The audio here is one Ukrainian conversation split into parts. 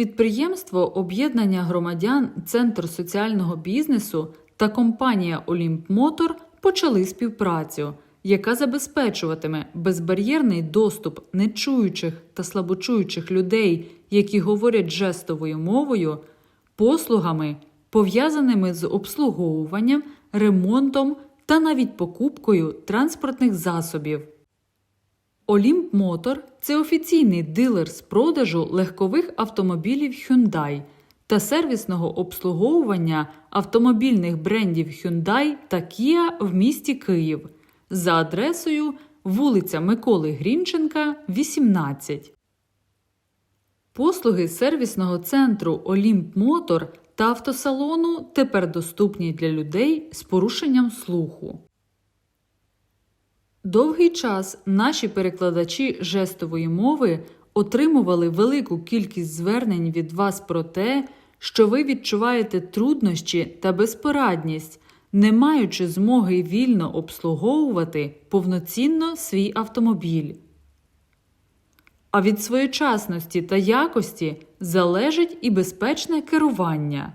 Підприємство Об'єднання громадян Центр соціального бізнесу та компанія Олімп Мотор почали співпрацю, яка забезпечуватиме безбар'єрний доступ нечуючих та слабочуючих людей, які говорять жестовою мовою, послугами, пов'язаними з обслуговуванням, ремонтом та навіть покупкою транспортних засобів. Олімп Мотор це офіційний дилер з продажу легкових автомобілів Hyundai та сервісного обслуговування автомобільних брендів Hyundai та Kia в місті Київ за адресою вулиця Миколи Грінченка, 18. Послуги сервісного центру Олімп Мотор та автосалону тепер доступні для людей з порушенням слуху. Довгий час наші перекладачі жестової мови отримували велику кількість звернень від вас про те, що ви відчуваєте труднощі та безпорадність, не маючи змоги вільно обслуговувати повноцінно свій автомобіль. А від своєчасності та якості залежить і безпечне керування.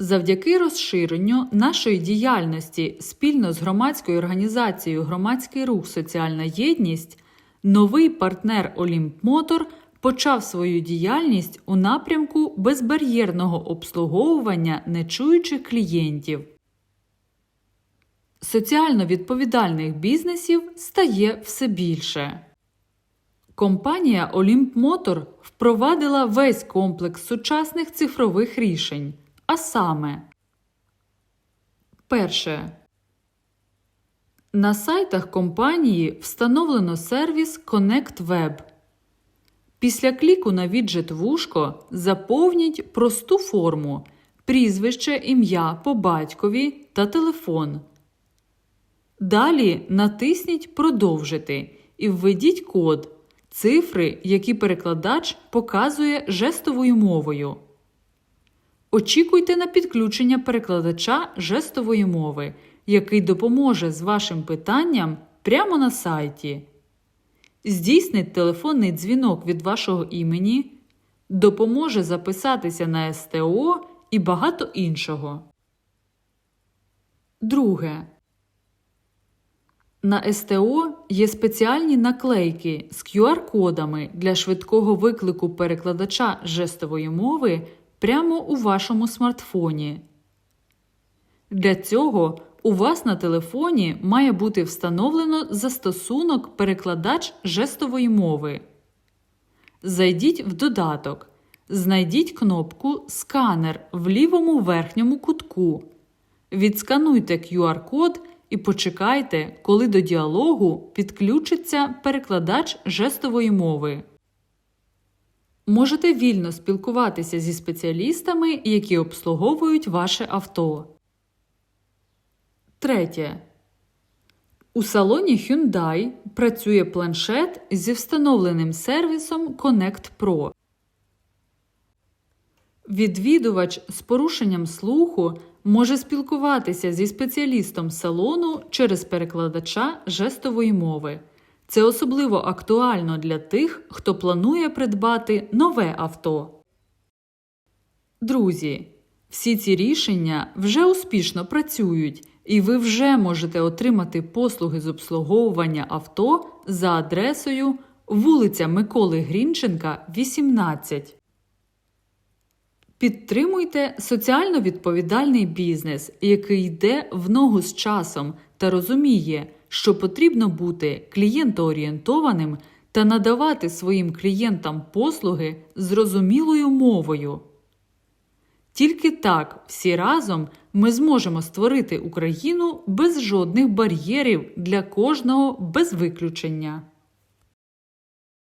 Завдяки розширенню нашої діяльності спільно з громадською організацією Громадський рух Соціальна єдність новий партнер Олімп Мотор почав свою діяльність у напрямку безбар'єрного обслуговування нечуючих клієнтів. Соціально відповідальних бізнесів стає все більше. Компанія Олімп Мотор впровадила весь комплекс сучасних цифрових рішень. А саме, перше. На сайтах компанії встановлено сервіс Connect Web. Після кліку на віджит Вушко заповніть просту форму прізвище, ім'я по батькові та телефон. Далі натисніть Продовжити і введіть код, цифри, які перекладач показує жестовою мовою. Очікуйте на підключення перекладача жестової мови, який допоможе з вашим питанням прямо на сайті. Здійснить телефонний дзвінок від вашого імені, допоможе записатися на СТО і багато іншого. Друге. На СТО є спеціальні наклейки з QR-кодами для швидкого виклику перекладача жестової мови прямо у вашому смартфоні. Для цього у вас на телефоні має бути встановлено застосунок перекладач жестової мови. Зайдіть в додаток. Знайдіть кнопку Сканер в лівому верхньому кутку. Відскануйте QR-код і почекайте, коли до діалогу підключиться перекладач жестової мови. Можете вільно спілкуватися зі спеціалістами, які обслуговують ваше авто. Третє. У салоні Hyundai працює планшет зі встановленим сервісом Connect Pro. Відвідувач з порушенням слуху може спілкуватися зі спеціалістом салону через перекладача жестової мови. Це особливо актуально для тих, хто планує придбати нове авто. Друзі, всі ці рішення вже успішно працюють, і ви вже можете отримати послуги з обслуговування авто за адресою вулиця Миколи Грінченка, 18. Підтримуйте соціально відповідальний бізнес, який йде в ногу з часом та розуміє, що потрібно бути клієнтоорієнтованим та надавати своїм клієнтам послуги зрозумілою мовою. Тільки так всі разом ми зможемо створити Україну без жодних бар'єрів для кожного без виключення.